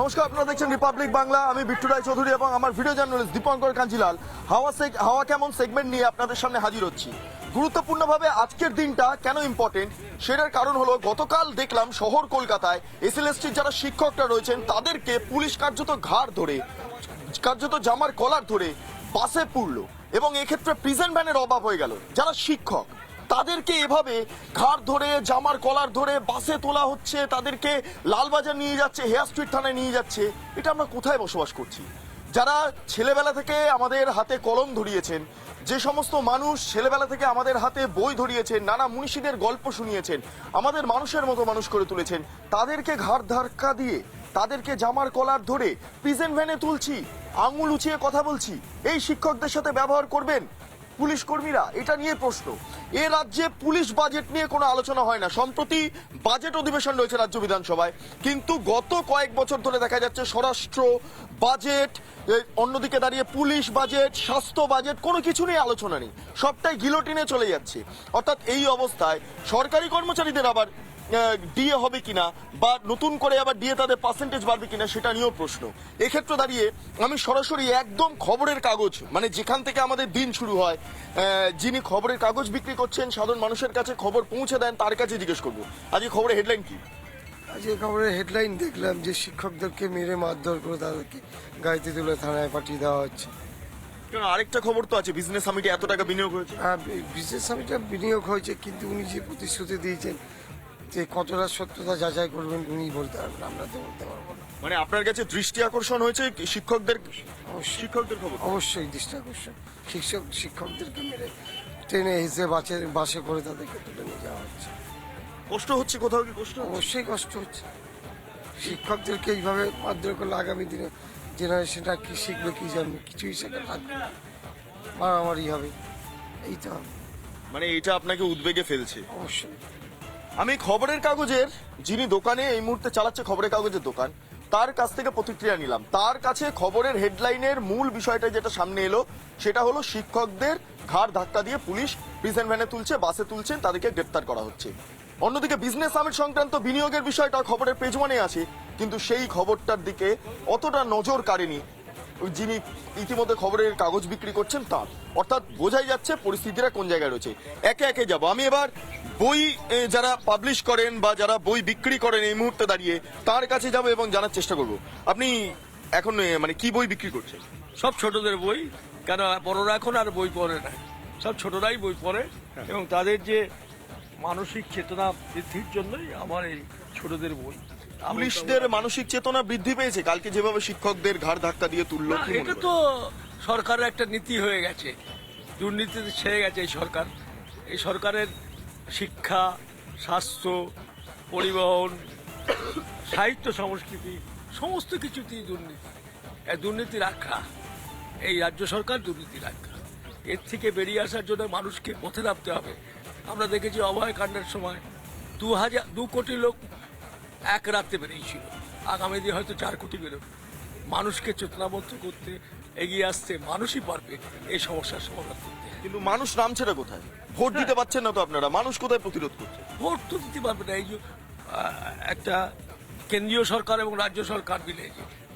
নমস্কার, আপনারা দেখছেন রিপাবলিক বাংলা আমি বিট্টু রায় চৌধুরী এবং আমার ভিডিও জার্নালিস্ট দীপঙ্কর কাঞ্জিলাল হাওয়া হাওয়া কেমন সেগমেন্ট নিয়ে আপনাদের সামনে হাজির হচ্ছি। গুরুত্বপূর্ণভাবে আজকের দিনটা কেন ইম্পর্টেন্ট সেটার কারণ হলো, গতকাল দেখলাম শহর কলকাতায় এসএলএসটির যারা শিক্ষকরা রয়েছেন, তাদেরকে পুলিশ কার্যত ঘাড় ধরে, কার্যত জামার কলার ধরে বাসে পুরলো এবং এক্ষেত্রে প্রিজেন্ট ভ্যানের অভাব হয়ে গেল। যারা শিক্ষক তাদেরকে এভাবে ঘাড় ধরে, জামার কলার ধরে বাসে তোলা হচ্ছে, তাদেরকে লালবাজার নিয়ে যাচ্ছে হেয়ার স্ট্রিট থানায় নিয়ে যাচ্ছে। এটা আমরা কোথায় বসবাস করছি? যারা ছেলেবেলা থেকে আমাদের হাতে কলম ধরিয়েছেন, যে সমস্ত মানুষ ছেলেবেলা থেকে আমাদের হাতে বই ধরিয়েছেন, নানা মনীষীদের গল্প শুনিয়েছেন, আমাদের মানুষের মতো মানুষ করে তুলেছেন, তাদেরকে ঘাড় ধাক্কা দিয়ে, তাদেরকে জামার কলার ধরে প্রিজেন্ট ভ্যানে তুলছি, আঙুল উঁচিয়ে কথা বলছি, এই শিক্ষকদের সাথে ব্যবহার করবেন? পুলিশ কর্মীরা, এটা নিয়ে প্রশ্ন। এ রাজ্যে পুলিশ বাজেট নিয়ে কোনো আলোচনা হয় না। সম্প্রতি বাজেট অধিবেশন রয়েছে রাজ্য বিধানসভায়। কিন্তু গত কয়েক বছর ধরে দেখা যাচ্ছে স্বরাষ্ট্র বাজেট অন্যদিকে দাঁড়িয়ে পুলিশ বাজেট, স্বাস্থ্য বাজেট, কোনো কিছু নিয়ে আলোচনা নেই। সবটাই গিলোটিনে চলে যাচ্ছে। অর্থাৎ এই অবস্থায় সরকারি কর্মচারীদের আবার ডিএ হবে কিনা বা নতুন করে আবার ডিএ তাদের পার্সেন্টেজ বাড়বে কিনা সেটা নিয়েও প্রশ্ন। এক্ষেত্রে দাঁড়িয়ে আমি সরাসরি একদম খবরের কাগজ মানে যেখান থেকে আমাদের দিন শুরু হয় যিনি খবরের কাগজ বিক্রি করছেন সাধারণ মানুষের কাছে খবর পৌঁছে দেন তার কাছে জিজ্ঞেস করব। আজকে খবরের হেডলাইন কি? আজকে খবরের হেডলাইন দেখলাম যে শিক্ষকদেরকে মেরে মারধর করে তাদেরকে গাড়িতে তুলে থানায় পাঠিয়ে দেওয়া হচ্ছে। কারণ আরেকটা খবর তো আছে বিজনেস সামিটে এত টাকা বিনিয়োগ হয়েছে? আর বিশেষ সামিটা বিনিয়োগ হয়েছে কিন্তু উনি যে প্রতিশ্রুতি দিয়েছেন যে কতটা সত্যতা যাচাই করবেন উনি বলতে পারবেন আমরা তো বলতে পারব না। মানে আপনার কাছে দৃষ্টি আকর্ষণ হয়েছে শিক্ষকদের শিক্ষকদের খবর? অবশ্যই দৃষ্টি আকর্ষণ। শিক্ষক শিক্ষকদেরকে মেরে ট্রেনে এসে বাসে বাসে করে তাদেরকে তুলে নিয়ে যাওয়া হচ্ছে। কষ্ট হচ্ছে কোথাও কি কষ্ট অবশ্যই কষ্ট হচ্ছে। শিক্ষকদেরকে এইভাবে মারধর করলে আগামী দিনে জেনারেশনটা কি শিখবে কি জানবে? কিছুই শেখা থাকবে মারামারি হবে এই তো মানে এটা আপনাকে উদ্বেগে ফেলছে? অবশ্যই। আমি খবরের কাগজের, যিনি দোকানে এই মুহূর্তে চালাচ্ছে খবরের কাগজের দোকান, তার কাছ থেকে প্রতিক্রিয়া নিলাম। তার কাছে খবরের হেডলাইনের মূল বিষয়টা যেটা সামনে এলো, সেটা হলো শিক্ষকদের ঘাড় ধাক্কা দিয়ে পুলিশ প্রিজেন্ট ভ্যানে তুলছে বাসে তুলছেন, তাদেরকে গ্রেপ্তার করা হচ্ছে। অন্যদিকে বিজনেস সামিট সংক্রান্ত বিনিয়োগের বিষয়টা খবরের পেজ ওয়ানে আছে, কিন্তু সেই খবরটার দিকে অতটা নজর কাড়েনি যিনি ইতিমধ্যে খবরের কাগজ বিক্রি করছেন তার। অর্থাৎ বোঝাই যাচ্ছে পরিস্থিতিটা কোন জায়গায় রয়েছে। একে একে যাব। আমি এবার বই যারা পাবলিশ করেন বা যারা বই বিক্রি করেন এই মুহূর্তে দাঁড়িয়ে, তার কাছে যাব এবং জানার চেষ্টা করব। আপনি এখন মানে কি বই বিক্রি করছেন? সব ছোটদের বই, কেন বড়রা এখন আর বই পড়ে না। সব ছোটরাই বই পড়ে এবং তাদের যে মানসিক চেতনা বৃদ্ধির জন্যই আমার এই ছোটদের বই। পুলিশদের মানসিক চেতনা বৃদ্ধি পেয়েছে। কালকে যেভাবে শিক্ষকদের ঘাড় ধাক্কা দিয়ে তুললো না, এটা তো সরকারের একটা নীতি হয়ে গেছে। দুর্নীতি ছেড়ে গেছে এই সরকার। এই সরকারের শিক্ষা স্বাস্থ্য পরিবহন সাহিত্য সংস্কৃতি সমস্ত কিছুতেই দুর্নীতি। দুর্নীতি রাখা। এই রাজ্য সরকার দুর্নীতি রাখা। এর থেকে বেরিয়ে আসার জন্য মানুষকে পথে নামতে হবে। আমরা দেখেছি অভয় কাণ্ডের সময় দু হাজার দু কোটি লোক এক রাত্রে বেরিয়েছিল আগামী দিন হয়তো চার কোটি বেরোবে। মানুষকে চেতনাবদ্ধ করতে এগিয়ে আসতে মানুষই পারবে এই সমস্যার সমাধান করতে। কিন্তু মানুষ নামছে না কোথায়? ভোট দিতে পারছেন না তো আপনারা? মানুষ কোথায় প্রতিরোধ করছে? ভোট তো দিতে পারবে না। এই যে একটা কেন্দ্রীয় সরকার এবং রাজ্য সরকার মিলে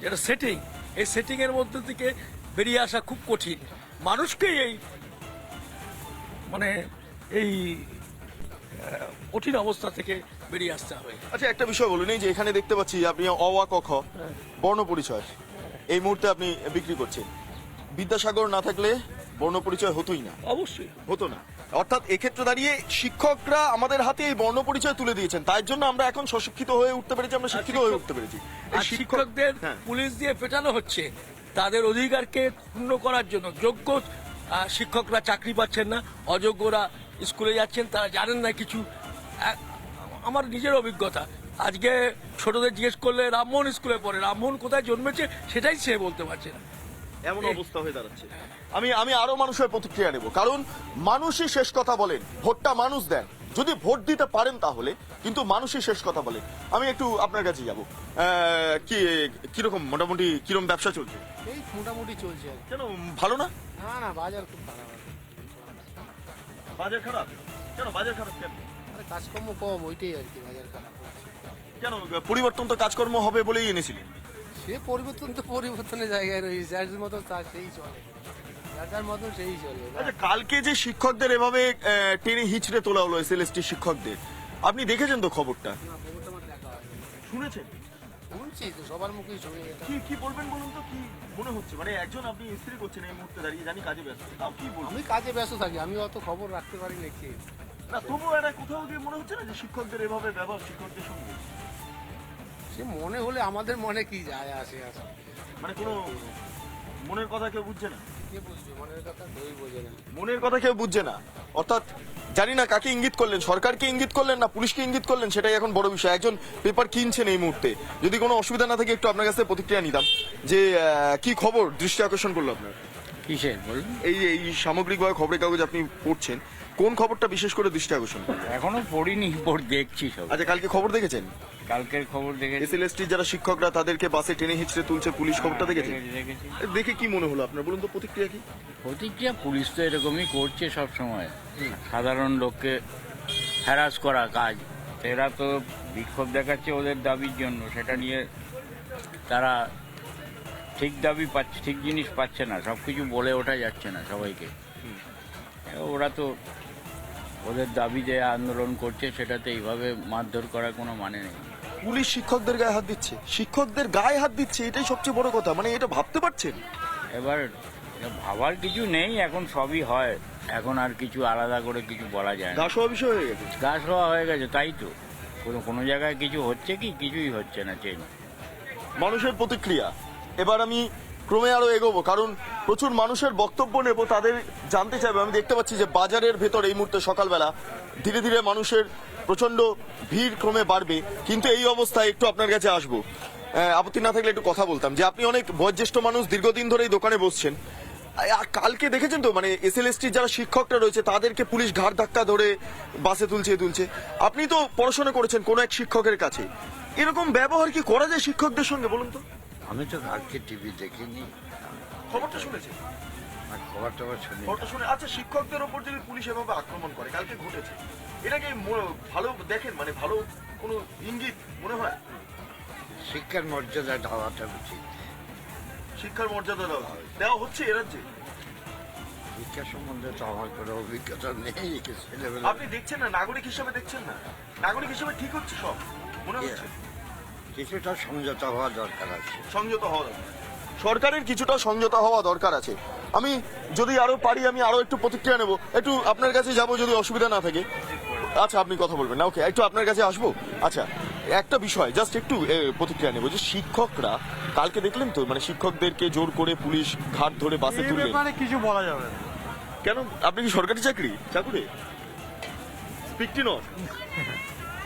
যেটা সেটিং এই সেটিং এর মধ্যে থেকে বেরিয়ে আসা খুব কঠিন। মানুষকে এই মানে এই কঠিন অবস্থা থেকে বেরিয়ে আসতে হবে। আচ্ছা একটা বিষয় বলুন এই যে এখানে দেখতে পাচ্ছি আপনি অওয়া ক খ বর্ণ পরিচয় এই মুহূর্তে আপনি বিক্রি করছেন। বিদ্যাসাগর না থাকলে বর্ণ পরিচয় হতোই না। অবশ্যই। হতো না। অর্থাৎ এক্ষেত্রে দাঁড়িয়ে শিক্ষকরা আমাদের হাতে এই বর্ণ পরিচয় তুলে দিয়েছেন। তাই জন্য আমরা এখন সশিক্ষিত হয়ে উঠতে পেরেছি আমরা শিক্ষিত হয়ে উঠতে পেরেছি। আর শিক্ষকদের হ্যাঁ। পুলিশ দিয়ে পেটানো হচ্ছে। তাদের অধিকারকে পূর্ণ করার জন্য যোগ্য শিক্ষকরা চাকরি পাচ্ছেন না অযোগ্যরা স্কুলে যাচ্ছেন তারা জানেন না কিছু। আমার নিজের অভিজ্ঞতা। আজকে ছোটদের জিজ্ঞেস করলে রামমোহন স্কুলে পড়ে। রামমোহন কোথায় জন্মেছে সেটাই সে বলতে পারছে না। এমন অবস্থা হয়ে দাঁড়াচ্ছে। আমি আমি আরও মানুষের প্রতিক্রিয়া নেব। কারণ মানুষই শেষ কথা বলেন ভোটটা মানুষ দেন। যদি ভোট দিতে পারেন তাহলে কিন্তু মানুষই শেষ কথা বলেন। আমি একটু আপনার কাছে যাব। কি কীরকম মোটামুটি কীরকম ব্যবসা চলছে? এই মোটামুটি চলছে আর কেন ভালো না? না না বাজার খুব খারাপ। কি। বাজার খারাপ? কেন বাজার খারাপ কেন? আরে কাজকর্ম কম ওইটাই আর কি বাজার খারাপ। কেন পরিবর্তন তো কাজকর্ম হবে বলেই এনেছিলেন? সে পরিবর্তন তো পরিবর্তনের জায়গায় রয়েছে যার মতো তার সেই চলে। যার যার মতো সেই চলে। আচ্ছা কালকে যে শিক্ষকদের এভাবে টেনে হিচড়ে তোলা হলো এসএলএসটি শিক্ষকদের আপনি দেখেছেন তো খবরটা? শুনেছেন? শুনছি তো সবার মুখেই শুনি এটা। কি কি বলবেন বলুন তো কি মনে হচ্ছে? মানে একজন আপনি স্ত্রী করছেন এই মুহূর্তে দাঁড়িয়ে জানি কাজে ব্যস্ত তাও কি বলবেন? আমি কাজে ব্যস্ত থাকি আমি অত খবর রাখতে পারি না কি না তবুও এটা কোথাও গিয়ে মনে হচ্ছে না যে শিক্ষকদের এভাবে ব্যবহার শিক্ষকদের সঙ্গে? সে মনে হলে আমাদের মনে কি যায় আসে আসে। মানে কোনো মনের কথা কেউ বুঝছে না? কে বুঝবে? মনের কথা কেউই বোঝে না। মনের কথা কেউ বুঝছে না? অর্থাৎ জানি না কাকে ইঙ্গিত করলেন সরকারকে ইঙ্গিত করলেন না পুলিশকে ইঙ্গিত করলেন সেটাই এখন বড় বিষয়। একজন পেপার কিনছেন এই মুহূর্তে। যদি কোনো অসুবিধা না থাকে একটু আপনার কাছে প্রতিক্রিয়া নিতাম। যে কি খবর? দৃষ্টি আকর্ষণ করল আপনার? কিসের? বলুন। এই যে এই সামগ্রিকভাবে খবরের কাগজ আপনি পড়ছেন কোন খবরটা বিশেষ করে দৃষ্টি আকর্ষণ? করল? এখনও পড়িনি পড় দেখছি সব। আচ্ছা কালকে খবর দেখেছেন? কালকের খবর দেখেছি। এসএলএসটির যারা শিক্ষকরা তাদেরকে বাসে টেনে হিচড়ে তুলছে পুলিশ খবরটা দেখেছেন? দেখেছি, দেখেছি। দেখে কি মনে হলো আপনার? বলুন তো প্রতিক্রিয়া কি? প্রতিক্রিয়া পুলিশ তো এরকমই করছে সব সময়। সাধারণ লোককে হ্যারাস করা কাজ। এরা তো বিক্ষোভ দেখাচ্ছে ওদের দাবির জন্য। সেটা নিয়ে তারা ঠিক দাবি পাচ্ছে ঠিক জিনিস পাচ্ছে না। সব কিছু বলে ওঠা যাচ্ছে না সবাইকে। ওরা তো ওদের দাবি যে আন্দোলন করছে সেটাতে এইভাবে মারধর করার কোনো মানে নেই। পুলিশ শিক্ষকদের গায়ে হাত দিচ্ছে। শিক্ষকদের গায়ে হাত দিচ্ছে এটাই সবচেয়ে বড় কথা। মানে এটা ভাবতে পারছেন? এবার ভাবার কিছু নেই এখন সবই হয়। এখন আর কিছু আলাদা করে কিছু বলা যায় না। শোয়া বিষয় হয়ে গেছে। গাছ হওয়া হয়ে গেছে তাই তো। কোনো কোনো জায়গায় কিছু হচ্ছে কি? কিছুই হচ্ছে না চেন। মানুষের প্রতিক্রিয়া। এবার আমি ক্রমে আরও এগোবো কারণ প্রচুর মানুষের বক্তব্য নেব, তাদের জানতে চাইবে। আমি দেখতে পাচ্ছি যে বাজারের ভেতর এই মুহূর্তে সকালবেলা ধীরে ধীরে মানুষের প্রচণ্ড ভিড় ক্রমে বাড়বে। কিন্তু এই অবস্থায় একটু আপনার কাছে আসব। আপত্তি না থাকলে একটু কথা বলতাম যে আপনি অনেক বয়োজ্যেষ্ঠ মানুষ দীর্ঘদিন ধরে এই দোকানে বসছেন। আর কালকে দেখেছেন তো মানে এসএলএসটির যারা শিক্ষকরা রয়েছে, তাদেরকে পুলিশ ঘাড় ধাক্কা ধরে বাসে তুলছে তুলছে। আপনি তো পড়াশোনা করেছেন কোন এক শিক্ষকের কাছে। এরকম ব্যবহার কি করা যায় শিক্ষকদের সঙ্গে, বলুন তো? আমি তো কালকে টিভি দেখিনি। খবরটা শুনেছেন আর খবর টবর শুনি। খবরটা শুনে আচ্ছা শিক্ষকদের ওপর যদি পুলিশ এভাবে আক্রমণ করে কালকে ঘটেছে। এটাকে ভালো দেখেন? মানে ভালো কোনো ইঙ্গিত মনে হয়? শিক্ষার মর্যাদা দেওয়াটা উচিত। শিক্ষার মর্যাদা দেওয়া দেওয়া হচ্ছে এ রাজ্যে? শিক্ষা সম্বন্ধে তো আমার কোনো অভিজ্ঞতা নেই ছেলেবেলা আপনি দেখছেন না? নাগরিক হিসেবে দেখছেন না? নাগরিক হিসেবে ঠিক হচ্ছে সব? মনে হচ্ছে? কিছুটা সমঝোতা হওয়া দরকার আছে। সংযত হওয়া দরকার। সরকারের কিছুটা সংযত হওয়া দরকার আছে। আমি যদি আরও পারি আমি আরও একটু প্রতিক্রিয়া নেব। একটু আপনার কাছে যাব যদি অসুবিধা না থাকে। আচ্ছা আপনি কথা বলবেন না ওকে। একটু আপনার কাছে আসব? আচ্ছা একটা বিষয় জাস্ট একটু প্রতিক্রিয়া নেব যে শিক্ষকরা কালকে দেখলেন তো মানে শিক্ষকদেরকে জোর করে পুলিশ ঘাট ধরে বাসে তুললেন। কিছু বলা যাবে কেন? আপনি কি সরকারি চাকরি? চাকুরে? স্পিকটি নট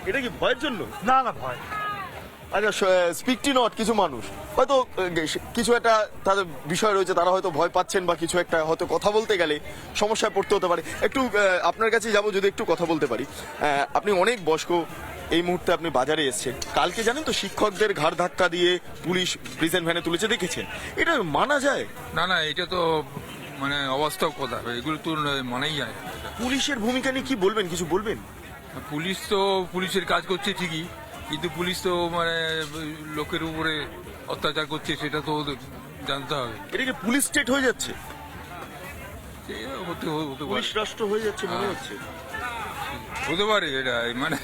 এটা কি ভয়ের জন্য? না না ভয়। আচ্ছা স্পিকটি নট কিছু মানুষ। হয়তো কিছু একটা তাদের বিষয় রয়েছে তারা হয়তো ভয় পাচ্ছেন বা কিছু একটা হয়তো কথা বলতে গেলে সমস্যায় পড়তে হতে পারে। একটু আপনার কাছে যাব যদি একটু কথা বলতে পারি। আপনি অনেক বয়স্ক এই মুহূর্তে আপনি বাজারে এসেছেন। কালকে জানেন তো শিক্ষকদের ঘাড় ধাক্কা দিয়ে পুলিশ প্রিজেন্ট ভ্যানে তুলেছে দেখেছেন? এটা মানা যায়? না না এটা তো মানে অবাস্তব কথা। এগুলো তো মানেই যায় পুলিশের ভূমিকা নিয়ে কি বলবেন? কিছু বলবেন? পুলিশ তো পুলিশের কাজ করছে ঠিকই। কিন্তু পুলিশ তো মানে লোকের উপরে অত্যাচার করছে সেটা তো জানতে হবে। এটা কি পুলিশ স্টেট হয়ে যাচ্ছে? হতে হতে পুলিশ রাষ্ট্র হয়ে যাচ্ছে মনে হচ্ছে। হতে পারে এটা মানে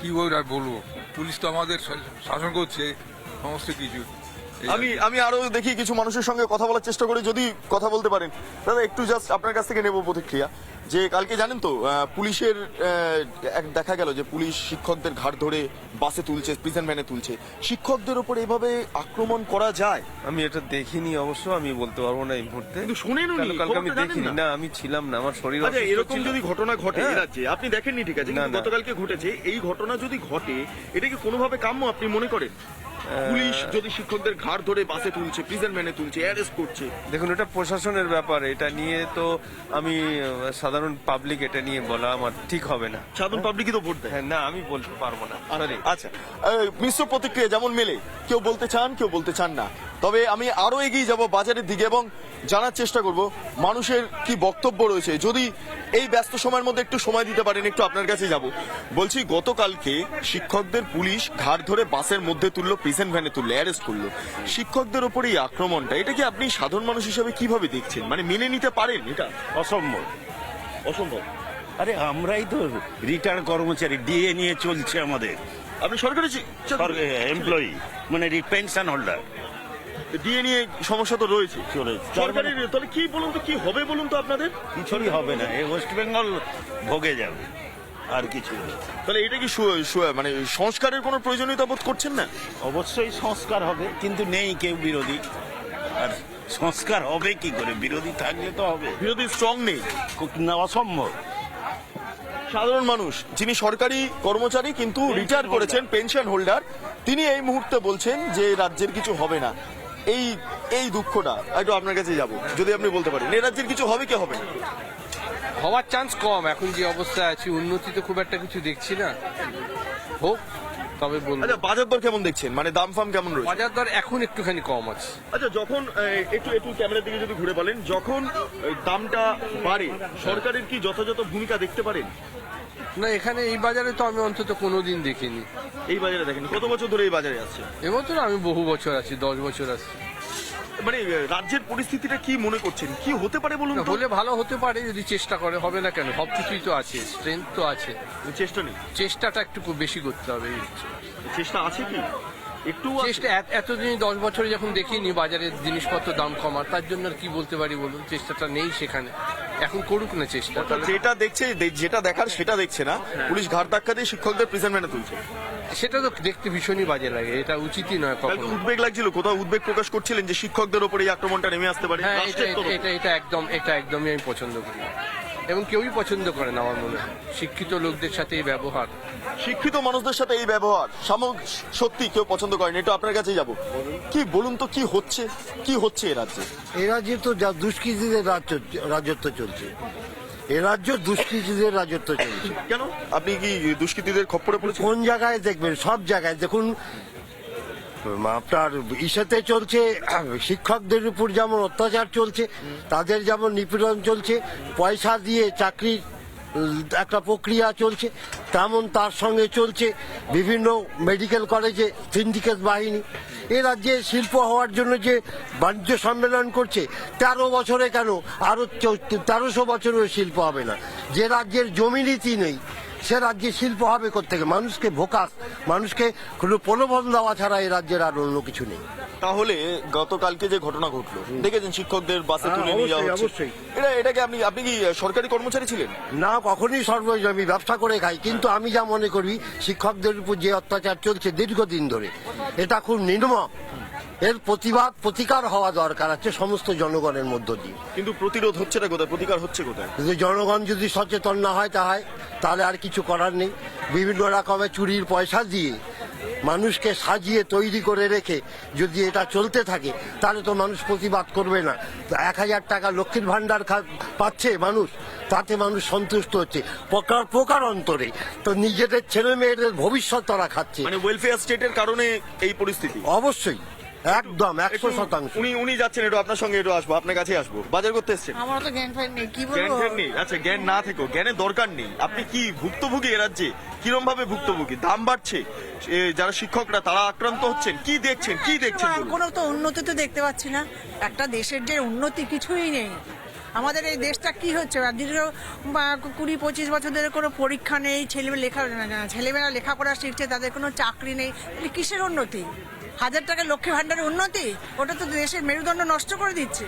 কি বলব? পুলিশ তো আমাদের শাসন করছে সমস্ত কিছু। আমি আমি আরও দেখি কিছু মানুষের সঙ্গে কথা বলার চেষ্টা করি যদি কথা বলতে পারেন। দাদা একটু জাস্ট আপনার কাছ থেকে নেব প্রতিক্রিয়া। যে কালকে জানেন তো পুলিশের দেখা গেল যে পুলিশ শিক্ষকদের ঘাট ধরে বাসে তুলছে প্রিজন ভ্যানে তুলছে। শিক্ষকদের ওপর এভাবে আক্রমণ করা যায়? আমি এটা দেখিনি অবশ্য আমি বলতে পারব না এই মুহূর্তে। কিন্তু শোনেননি, কালকে আমি দেখিনি। না? আমি ছিলাম না আমার শরীর আচ্ছা এরকম যদি ঘটনা ঘটে হ্যাঁ। রাজ্যে আপনি দেখেননি ঠিক আছে গতকালকে ঘটেছে এই ঘটনা যদি ঘটে এটা কি কোনোভাবে কাম্য আপনি মনে করেন? পুলিশ যদি শিক্ষকদের ঘাড় ধরে বাসে তুলছে প্রিজন ভ্যানে তুলছে অ্যারেস্ট করছে। দেখুন এটা প্রশাসনের ব্যাপার এটা নিয়ে তো আমি সাধারণ পাবলিক এটা নিয়ে বলা আমার ঠিক হবে না। সাধারণ পাবলিকই তো ভোট দেয়। হ্যাঁ না আমি বলতে পারব না। আচ্ছা এই মিশ্র প্রতিক্রিয়া যেমন মেলে কেউ বলতে চান কেউ বলতে চান না। তবে আমি আরও এগিয়ে যাব বাজারের দিকে এবং জানার চেষ্টা করব মানুষের কি বক্তব্য রয়েছে। যদি এই ব্যস্ত সময়ের মধ্যে একটু সময় দিতে পারেন একটু আপনার কাছে যাব। বলছি গতকালকে শিক্ষকদের পুলিশ ঘাড় ধরে বাসের মধ্যে তুললো প্রিজেন্ট ভ্যানে তুললো অ্যারেস্ট করল। শিক্ষকদের ওপর এই আক্রমণটা এটা কি আপনি সাধারণ মানুষ হিসেবে কীভাবে দেখছেন? মানে মেনে নিতে পারেন এটা? অসম্ভব। অসম্ভব। আরে আমরাই তো রিটায়ার কর্মচারী ডিএ নিয়ে চলছে আমাদের। আপনি সরকারি এমপ্লয়ি মানে পেনশন হোল্ডার ডিএ নিয়ে সমস্যা তো রয়েছে। সরকারি তাহলে কি বলুন তো কি হবে বলুন তো আপনাদের? কিছুই হবে না। এই ওয়েস্ট বেঙ্গল ভোগে যাবে। আর কিছু। তাহলে এটা কি মানে সংস্কারের কোনো প্রয়োজনীয়তা বোধ করছেন না? অবশ্যই সংস্কার হবে কিন্তু নেই কেউ বিরোধী। আর সংস্কার হবে কি করে? বিরোধী থাকলে তো হবে। বিরোধী স্ট্রং নেই। অসম্ভব। সাধারণ মানুষ যিনি সরকারি কর্মচারী কিন্তু রিটায়ার করেছেন পেনশন হোল্ডার তিনি এই মুহূর্তে বলছেন যে রাজ্যের কিছু হবে না। এই এই দুঃখটা একটু আপনার কাছে যাব যদি আপনি বলতে পারেন। রাজ্যের কিছু হবে কি হবে না? হওয়ার চান্স কম এখন যে অবস্থায় আছি উন্নতি তো খুব একটা কিছু দেখছি না। হোক তবে বলব। আচ্ছা বাজার দর কেমন দেখছেন? মানে দাম ফাম কেমন রয়েছে? বাজার দর এখন একটুখানি কম আছে। আচ্ছা যখন একটু একটু ক্যামেরার দিকে যদি ঘুরে বলেন যখন দামটা বাড়ে সরকারের কি যথাযথ ভূমিকা দেখতে পারেন? না এখানে এই বাজারে তো আমি অন্তত কোনোদিন দেখিনি। এই বাজারে দেখেন। কত বছর ধরে এই বাজারে আসছে এবছর আমি বহু বছর আছি দশ বছর আছি। মানে রাজ্যের পরিস্থিতিটা কি মনে করছেন? কি হতে পারে বলুন তো? হলে ভালো হতে পারে যদি চেষ্টা করে হবে না কেন? সব কিছুই তো আছে স্ট্রেংথ তো আছে। চেষ্টা নেই? চেষ্টাটা একটু খুব বেশি করতে হবে এই হচ্ছে। চেষ্টা আছে কি? একটু চেষ্টা এত- এতদিন দশ বছরে যখন দেখিনি বাজারের জিনিসপত্র দাম কমার তার জন্য আর কি বলতে পারি বলুন? চেষ্টাটা নেই সেখানে। এখন করুক না চেষ্টা যেটা দেখছে যেটা দেখার সেটা দেখছে না। পুলিশ ঘাট ধাক্কা দিয়ে শিক্ষকদের প্রেজেন্ট ম্যানে তুলছে। সেটা তো দেখতে ভীষণই বাজে লাগে এটা উচিতই নয় কখনো। উদ্বেগ লাগছিল কোথাও উদ্বেগ প্রকাশ করছিলেন যে শিক্ষকদের ওপর এই আক্রমণটা নেমে আসতে পারে? হ্যাঁ এটা এটা- একদম এটা একদমই আমি পছন্দ করি না। এবং কেউই পছন্দ করে না আমার মনে হয়। শিক্ষিত লোকদের সাথে এই ব্যবহার। শিক্ষিত মানুষদের সাথে এই ব্যবহার। সামগ্রিক সত্যি কেউ পছন্দ করেন এটা আপনার কাছে যাব। কি বলুন তো কি হচ্ছে? কি হচ্ছে এ রাজ্যে? এ রাজ্যে তো যা দুষ্কৃতীদের রাজ্য রাজত্ব চলছে। এ রাজ্য দুষ্কৃতীদের রাজত্ব চলছে। কেন? আপনি কি দুষ্কৃতীদের খপ্পরে পড়েছেন? কোন জায়গায় দেখবেন? সব জায়গায়। দেখুন আপনার ইসেতে চলছে, শিক্ষকদের উপর যেমন অত্যাচার চলছে, তাদের যেমন নিপীড়ন চলছে, পয়সা দিয়ে চাকরির, একটা প্রক্রিয়া চলছে, তেমন তার সঙ্গে চলছে বিভিন্ন মেডিকেল কলেজে সিন্ডিকেট বাহিনী। এ রাজ্যে শিল্প হওয়ার জন্য যে বাণিজ্য সম্মেলন করছে, তেরো বছরে কেন? আরও তেরোশো বছরেও শিল্প হবে না। যে রাজ্যের জমি নীতি নেই সে রাজ্যে শিল্প হবে থেকে মানুষকে ভোকাস মানুষকে কোনো প্রলোভন দেওয়া ছাড়া এই রাজ্যের আর অন্য কিছু নেই। তাহলে গতকালকে যে ঘটনা ঘটলো দেখেছেন শিক্ষকদের বাসে হ্যাঁ, তুলে নিয়ে যাওয়া হচ্ছে। এটা এটাকে আপনি আপনি কি সরকারি কর্মচারী ছিলেন? না কখনই সর্বজনীন আমি ব্যবসা করে খাই কিন্তু আমি যা মনে করি শিক্ষকদের উপর যে অত্যাচার চলছে দীর্ঘদিন ধরে এটা খুব নির্মম। এর প্রতিবাদ প্রতিকার হওয়া দরকার আছে সমস্ত জনগণের মধ্য দিয়ে। কিন্তু প্রতিরোধ হচ্ছে না কোথায়? প্রতিকার হচ্ছে কোথায়? যদি জনগণ যদি সচেতন না হয় তা হয় তাহলে আর কিছু করার নেই। বিভিন্ন রকমের চুরির পয়সা দিয়ে মানুষকে সাজিয়ে তৈরি করে রেখে যদি এটা চলতে থাকে তাহলে তো মানুষ প্রতিবাদ করবে না। তো এক হাজার টাকা লক্ষ্মীর ভাণ্ডার পাচ্ছে মানুষ তাতে মানুষ সন্তুষ্ট হচ্ছে। প্রকার প্রকার অন্তরে। তো নিজেদের ছেলে মেয়েদের ভবিষ্যৎ তারা খাচ্ছে। মানে ওয়েলফেয়ার স্টেটের কারণে এই পরিস্থিতি? অবশ্যই। একদম একশো শতাংশ। উনি উনি যাচ্ছেন একটু আপনার সঙ্গে একটু আসব আপনার কাছে আসব। বাজার করতে এসছেন? আমার তো জ্ঞান ফাইন নেই কি জ্ঞান বলব? জ্ঞান নেই? আচ্ছা জ্ঞান না থেকেও জ্ঞানের দরকার নেই। আপনি কি ভুক্তভোগী এ রাজ্যে? কিরম ভাবে ভুক্তভোগী? দাম বাড়ছে? এ, যারা শিক্ষকরা তারা আক্রান্ত হচ্ছেন? কি দেখছেন? কি দেখছেন না, বলুন? কোনো তো উন্নতি তো দেখতে পাচ্ছি না। একটা দেশের যে উন্নতি কিছুই নেই। আমাদের এই দেশটা কি হচ্ছে? আর দীর্ঘ বা কুড়ি পঁচিশ বছর ধরে কোনো পরীক্ষা নেই ছেলে লেখা ছেলেমেয়েরা লেখাপড়া শিখছে তাদের কোনো চাকরি নেই। তাহলে কিসের উন্নতি? হাজার টাকা লক্ষ্মী ভাণ্ডারের উন্নতি? ওটা তো দেশের মেরুদণ্ড নষ্ট করে দিচ্ছে।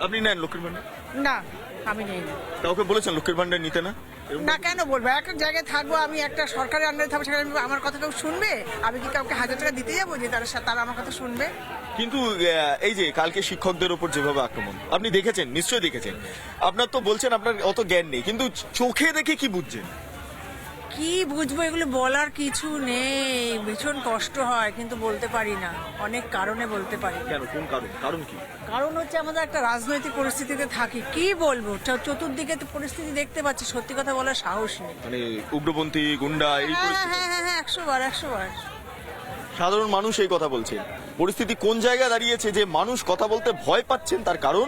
আপনি নেন লক্ষ্মীর ভান্ডার না আমি নেই না। কাউকে বলেছেন লক্ষ্মীর ভান্ডার নিতে না? এরকম- না কেন বলব? এক এক জায়গায় থাকব আমি একটা সরকারি আন্ডারে থাকব সেখানে আমি- আমার কথা কেউ শুনবে? আমি কি কাউকে হাজার টাকা দিতে যাব যে তারা তারা আমার কথা শুনবে? কিন্তু আহ, এই যে কালকে শিক্ষকদের উপর যেভাবে আক্রমণ আপনি দেখেছেন? নিশ্চয়ই দেখেছেন। আপনার তো বলছেন আপনার অত জ্ঞান নেই কিন্তু চোখে দেখে কি বুঝছেন? কি বুঝব এগুলো বলার কিছু নেই। ভীষণ কষ্ট হয় কিন্তু বলতে পারি না। অনেক কারণে বলতে পারি। কেন? কোন কারণ? কারণ কি? কারণ হচ্ছে আমাদের একটা রাজনৈতিক পরিস্থিতিতে থাকি। কি বলব? চতুর্দিকে তো পরিস্থিতি দেখতে পাচ্ছি সত্যি কথা বলার সাহস নেই। মানে উগ্রপন্থী গুন্ডা এই হ্যাঁ হ্যাঁ হ্যাঁ হ্যাঁ একশো বার একশো বার। সাধারণ মানুষ এই কথা বলছে। পরিস্থিতি কোন জায়গায় দাঁড়িয়েছে যে মানুষ কথা বলতে ভয় পাচ্ছেন তার কারণ?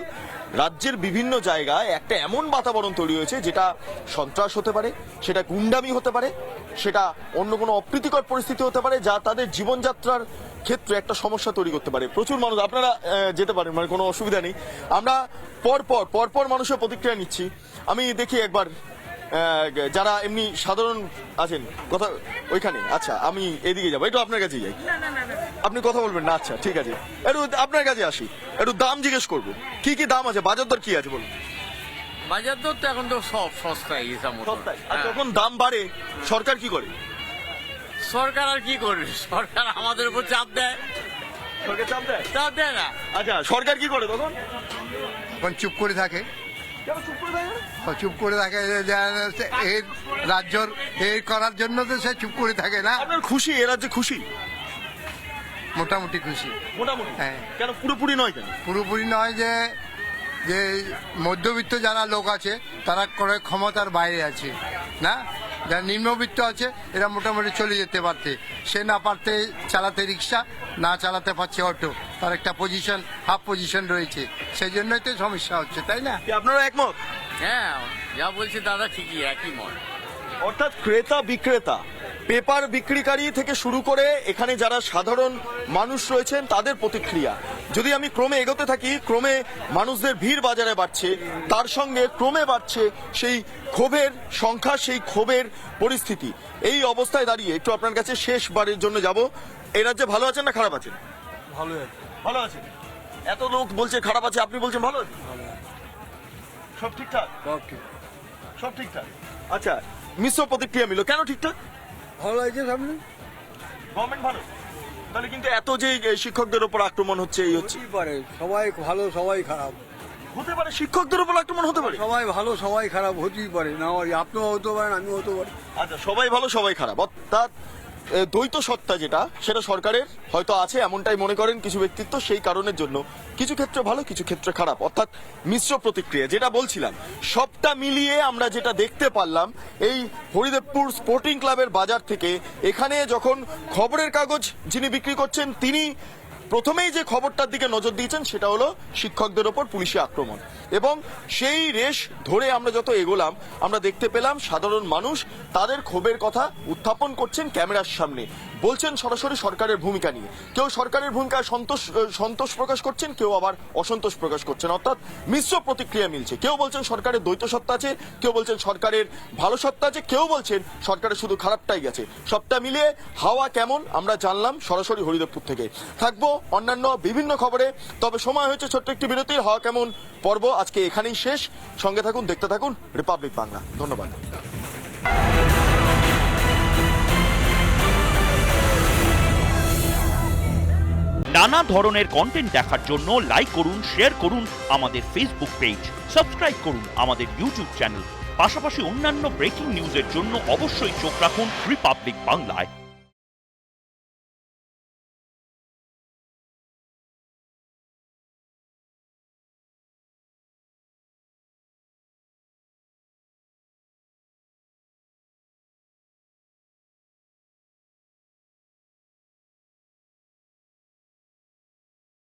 রাজ্যের বিভিন্ন জায়গায় একটা এমন বাতাবরণ তৈরি হয়েছে যেটা সন্ত্রাস হতে পারে, সেটা গুন্ডামি হতে পারে, সেটা অন্য কোনো অপ্রীতিকর পরিস্থিতি হতে পারে যা তাদের জীবনযাত্রার ক্ষেত্রে একটা সমস্যা তৈরি করতে পারে। প্রচুর মানুষ, আপনারা যেতে পারেন মানে কোনো অসুবিধা নেই। আমরা পরপর পরপর মানুষের প্রতিক্রিয়া নিচ্ছি। আমি দেখি একবার যারা এমনি সাধারণ আছেন, কথা, ওইখানে আচ্ছা আমি এদিকে যাব, একটু আপনার কাছে যাই। আপনি কথা বলবেন না আচ্ছা ঠিক আছে। একটু আপনার কাছে আসি। একটু দাম জিজ্ঞেস করব। কি কি দাম আছে? বাজার দর কি আছে বলুন। বাজার দর তো এখন তো সব সস্তায় হিসাব মতো। আর যখন দাম বাড়ে সরকার কি করে? সরকার আর কি করবে? সরকার আমাদের উপর চাপ দেয়। সরকার চাপ দেয়? চাপ দেয় না। আচ্ছা সরকার কি করে তখন? এখন চুপ করে থাকে। কেন চুপ করে থাকে? চুপ করে থাকে রাজ্যর এই করার জন্য তো সে চুপ করে থাকে না। খুশি এ রাজ্যে খুশি? মোটামুটি খুশি। মোটামুটি? হ্যাঁ। কেন পুরোপুরি নয় কেন? পুরোপুরি নয় যে যে মধ্যবিত্ত যারা লোক আছে তারা করে ক্ষমতার বাইরে আছে না? যারা নিম্নবিত্ত আছে এরা মোটামুটি চলে যেতে পারতে। সে না পারতে চালাতে রিক্সা না চালাতে পারছে অটো। তার একটা পজিশন হাফ পজিশন রয়েছে। সেই জন্যই তো সমস্যা হচ্ছে তাই না? আপনারা একমত? হ্যাঁ যা বলছে দাদা ঠিকই একই মত। অর্থাৎ ক্রেতা বিক্রেতা পেপার বিক্রিকারী থেকে শুরু করে এখানে যারা সাধারণ মানুষ রয়েছেন তাদের প্রতিক্রিয়া। যদি আমি ক্রমে এগোতে থাকি ক্রমে মানুষদের ভিড় বাজারে বাড়ছে তার সঙ্গে ক্রমে বাড়ছে সেই ক্ষোভের সংখ্যা সেই ক্ষোভের পরিস্থিতি। এই অবস্থায় দাঁড়িয়ে একটু আপনার কাছে শেষবারের জন্য যাব। এই রাজ্যে ভালো আছেন না খারাপ আছেন? ভালো ভালো আছেন। এত লোক বলছে খারাপ আছে আপনি বলছেন ভালো আছেন? সব ঠিকঠাক? সব ঠিকঠাক। আচ্ছা মিশ্র প্রতিক্রিয়া মিলো কেন ঠিকঠাক? ভালো লাগছে সামনে? গভর্নমেন্ট ভালো? তাহলে কিন্তু এত যে শিক্ষকদের উপর আক্রমণ হচ্ছে এই হচ্ছে। হতেই পারে সবাই ভালো সবাই খারাপ। হতে পারে শিক্ষকদের উপর আক্রমণ হতে পারে? সবাই ভালো সবাই খারাপ হতেই পারে। না আপনিও হতে পারেন আমিও হতে পারি। আচ্ছা সবাই ভালো সবাই খারাপ। অর্থাৎ দ্বৈত সত্তা যেটা, সেটা সরকারের হয়তো আছে, এমনটাই মনে করেন কিছু ব্যক্তিত্ব সেই কারণের জন্য। কিছু ক্ষেত্রে ভালো, কিছু ক্ষেত্রে খারাপ। অর্থাৎ মিশ্র প্রতিক্রিয়া, যেটা বলছিলাম, সবটা মিলিয়ে আমরা যেটা দেখতে পারলাম, এই হরিদেবপুর স্পোর্টিং ক্লাবের বাজার থেকে, এখানে যখন খবরের কাগজ যিনি বিক্রি করছেন, তিনি প্রথমেই যে খবরটার দিকে নজর দিয়েছেন, সেটা হলো শিক্ষকদের ওপর পুলিশি আক্রমণ। এবং সেই রেশ ধরে আমরা যত এগোলাম, আমরা দেখতে পেলাম সাধারণ মানুষ তাদের ক্ষোভের কথা উত্থাপন করছেন ক্যামেরার সামনে। বলছেন সরাসরি সরকারের ভূমিকা নিয়ে। কেউ সরকারের ভূমিকায় সন্তোষ সন্তোষ প্রকাশ করছেন, কেউ আবার অসন্তোষ প্রকাশ করছেন। অর্থাৎ মিশ্র প্রতিক্রিয়া মিলছে। কেউ বলছেন সরকারের দ্বৈত সত্তা আছে, কেউ বলছেন সরকারের ভালো সত্তা আছে, কেউ বলছেন সরকারের শুধু খারাপটাই গেছে। সবটা মিলিয়ে হাওয়া কেমন আমরা জানলাম সরাসরি হরিদেবপুর থেকে। থাকব অন্যান্য বিভিন্ন খবরে, তবে সময় হয়েছে ছোট্ট একটি বিরতির। হাওয়া কেমন পর্ব আজকে এখানেই শেষ। সঙ্গে থাকুন, দেখতে থাকুন রিপাবলিক বাংলা ধন্যবাদ। নানা ধরনের কন্টেন্ট দেখার জন্য লাইক করুন শেয়ার করুন আমাদের ফেসবুক পেজ সাবস্ক্রাইব করুন আমাদের ইউটিউব চ্যানেল পাশাপাশি অন্যান্য ব্রেকিং নিউজের জন্য অবশ্যই চোখ রাখুন রিপাবলিক বাংলায়